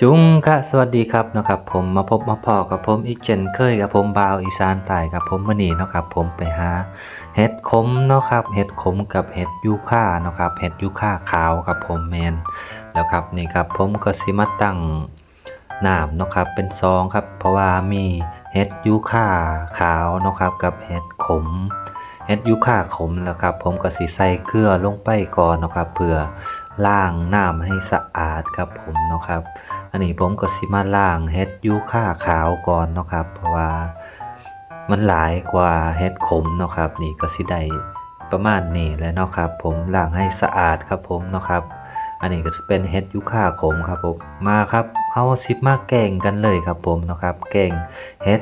จุงกะสวัสดีครับนะครับผมมาพบมาพอกับผมอีกเช่นเคยกับผมบาวอีสานใต้กับผมมื้อนี้นะครับผมไปหาเห็ดขมนะครับเห็ดขมกับเห็ดยูค่านะครับเห็ดยูค่าขาวครับผมแมนแล้วครับนี่ครับผมก็สิมาตั้งน้ำนะครับเป็นซองครับ เพราะว่ามีเห็ดยูค่าขาวนะครับกับเห็ดขม เฮ็ดยูค่าขมแล้วครับ ผมก็สิใส่เกลือลงไปก่อนนะครับเพื่อล้างน้ำให้สะอาดครับผมเนาะครับ อันนี้ผมก็สิมาล้างเฮ็ดยูค่าขาวก่อนเนาะครับ เพราะว่ามันหลายกว่าเฮ็ดขมเนาะครับ นี่ก็สิได้ประมาณนี้แล้วเนาะครับ ผมล้างให้สะอาดครับผมเนาะครับ อันนี้ก็จะเป็นเฮ็ดยูค่าขมครับผมมาครับเฮาสิมาแกงกันเลยครับผมเนาะครับ แกงเฮ็ด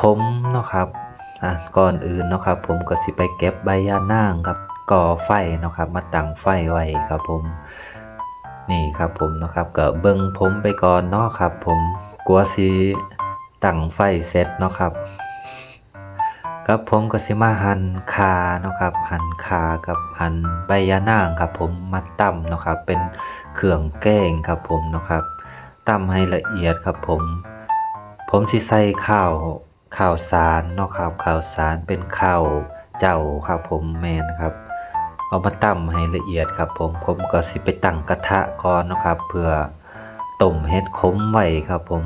ขมเนาะครับ อะก่อนอื่นเนาะครับผมก็สิไปเก็บใบยานางครับก่อไฟเนาะครับมาตั้งไฟไว้ครับผมนี่ครับผมเนาะครับก็เบิ่งผมไปก่อนเนาะครับ ผมกลัวสิตั้งไฟเสร็จเนาะครับครับผมก็สิมาหั่นคาเนาะครับหั่นคากับหั่นใบยานางครับ ผมมาตํเนาะครับเป็นเครื่องแกงครับผมเนาะครับตํให้ละเอียดครับผม ผมสิใส่ข้าว ข้าวสารเนาะครับข้าวสารเป็นข้าวเจ้าครับผมแมนครับ เอามาตั้มให้ละเอียดครับผมผมก็สิไปตั้งกระทะก่อนนะครับ เพื่อต้มเห็ดขมไว้ครับผม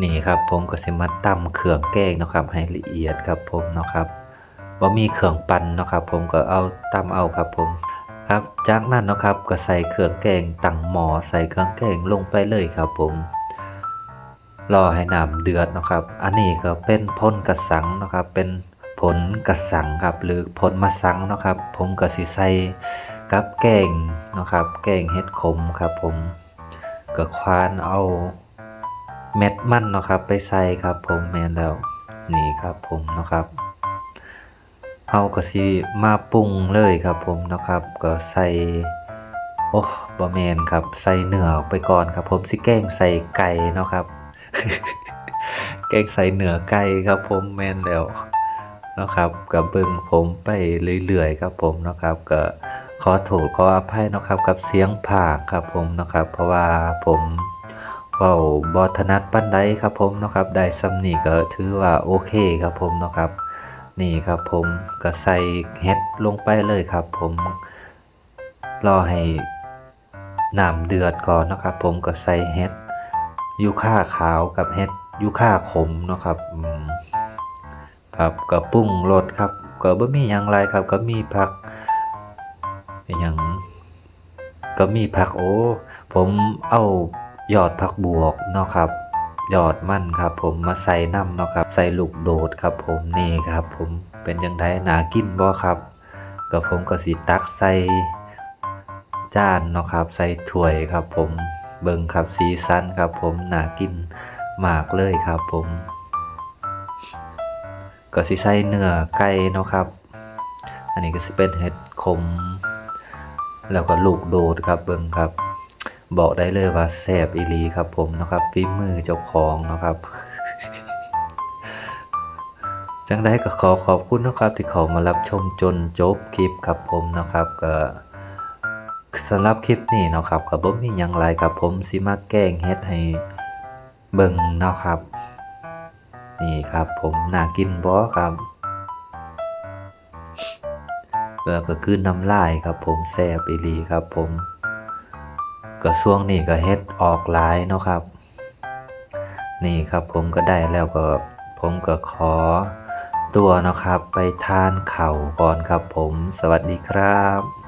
นี่ครับผมก็สิมาตั้มเครื่องแกงนะครับให้ละเอียดครับผมเนาะครับว่ามีเครื่องปั่นนะครับผมก็เอาตั้มเอาครับผมครับจากนั้นนะครับก็ใส่เครื่องแกงตั้งหม้อใส่เครื่องแกงลงไปเลยครับผม รอให้น้ำเดือดนะครับ อันนี้ก็เป็นพ่นกระสังนะครับ เป็นผลกระสังครับ หรือผลมะสังนะครับ ผมก็สิใส่กับแกงนะครับ แกงเห็ดขมครับผมก็ควานเอาเม็ดมันนะครับ ไปใส่ครับ ผมแมนแล้วนี่ครับผมนะครับเฮาก็สิมาปรุงเลยครับผมนะครับ ก็ใส่โอ้บ่แมนครับ ใส่เนื้อไปก่อนครับ ผมสิแกงใส่ไก่นะครับ แกงใส่เนื้อไก่ครับผมแมนแล้วนะครับก็เบิ่งผมไปเรื่อยๆครับผมนะครับก็ขอโทษขออภัยนะครับกับเสียงผากครับผมนะครับ เพราะว่าผมเว้าบ่ถนัดปานใดครับผมนะครับได้ซ้ำนี่ก็ถือว่าโอเคครับผมนะครับ นี่ครับผมก็ใส่เห็ดลงไปเลยครับ ผมรอให้น้ำเดือดก่อนนะครับ ผมก็ใส่เห็ด ยูค่าขาวกับเห็ดยูค่าขมเนาะครับครับก็ปรุงรสครับก็บ่มีหยังไรครับ ก็มีผักอหยังก็มีผักโอ้ผมเอายอดผักบวกเนาะครับยอดมันครับ ผมมาใส่น้ำเนาะครับ ใส่ลูกโดดครับ ผมนี่ครับ ผมเป็นจังไดน่ากินบ่ครับก็ผมก็สิตักใส่จานเนาะครับ ใส่ถ้วยครับ ผม เบิ่งครับสีสันครับผมน่ากินมากเลยครับผมก็สิใส่เนื้อไก่เนาะครับ อันนี้ก็สิเป็นเห็ดขม แล้วก็ลูกโดดครับเบิ่งครับ บอกได้เลยว่าแซ่บอีหลีครับผมนะครับฝีมือเจ้าของนะครับจังได้ก็ขอขอบคุณนะครับที่เขามารับชมจนจบคลิปครับผมนะครับก็ สำหรับคลิปนี้เนาะครับก็บ่มีหยังหลายครับผมสิมาแกล้งเฮ็ดให้เบิ่งเนาะครับ นี่ครับผมน่ากินบ่ครับแล้วก็คือน้ำลายครับผมแซ่บอีหลีครับผมก็ช่วงนี้ก็เฮ็ดออกหลายเนาะครับ นี่ครับผมก็ได้แล้วก็ผมก็ขอตัวเนาะครับไปทานเข่าก่อนครับผม สวัสดีครับ